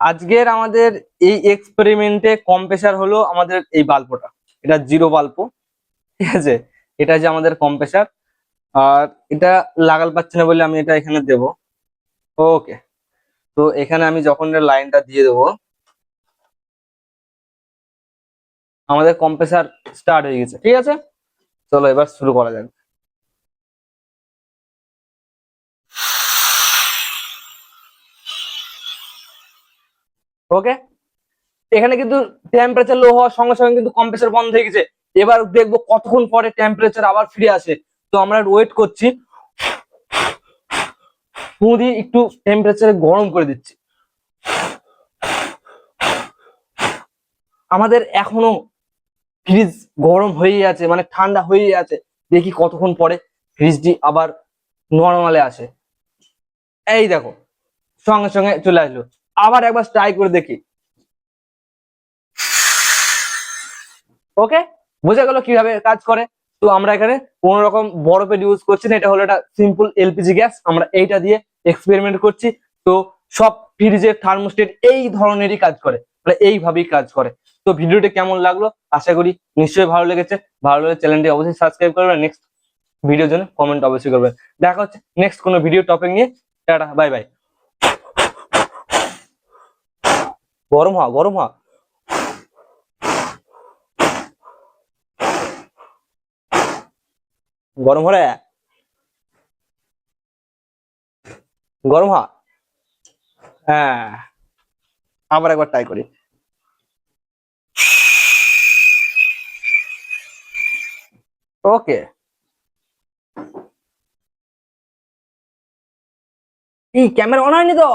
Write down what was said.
আজকের আমাদের এই এক্সপেরিমেন্টে কম্প্রেসার হলো আমাদের এই বাল্বটা। এটা জিরো বাল্ব। ঠিক আছে? এটা যে আমাদের কম্প্রেসার আর এটা লাগাল পাচ্ছে না বলে আমি এটা এখানে দেব। ওকে তো এখানে আমি যখন লাইনটা দিয়ে দেবো, আমাদের কম্প্রেসার স্টার্ট হয়ে গেছে। ঠিক আছে? চলো এবার শুরু করা যাক। ওকে এখানে কিন্তু টেম্পারেচার লো হওয়ার সঙ্গে সঙ্গে কিন্তু কম্প্রেসার বন্ধ হয়ে গেছে। এবার দেখব কতক্ষণ পরে টেম্পারেচার আবার ফিরে আসে। তো আমরা ওয়েট করছি। দিয়ে একটু টেম্পারেচার গরম করে দিচ্ছি। আমাদের এখনও ফ্রিজ গরম হয়েই আছে মানে ঠান্ডা হয়েই আছে। দেখি কতক্ষণ পরে ফ্রিজটি আবার নর্মালে আসে। এই দেখো, সঙ্গে সঙ্গে চলে আসলো। আবার একবার ট্রাই করে দেখি। ওকে বোঝা গেল কীভাবে কাজ করে? তো আমরা এখানে কোন রকম বরফের ইউজ করছি না, এটা হলো একটা সিম্পল এলপিজি গ্যাস আমরা এইটা দিয়ে এক্সপেরিমেন্ট করছি। তো সব ফ্রিজের থার্মোস্টেট এই ধরনেরই কাজ করে। মানে এইভাবেই কাজ করে। তো ভিডিওটি কেমন লাগল? আশা করি নিশ্চয়ই ভালো লেগেছে। ভালো লাগলে চ্যানেলটি অবশ্যই সাবস্ক্রাইব করবেন। নেক্সট ভিডিওর জন্য কমেন্ট অবশ্যই করবেন। দেখা হচ্ছে নেক্সট কোনো ভিডিও টপিক নিয়ে। টাটা বাই বাই গরম হওয়া গরম হওয়া। গরম হলে? গরম হওয়া? হ্যাঁ আবার একবার ট্রাই করি। ওকে এই ক্যামেরা অন হয়নি তো?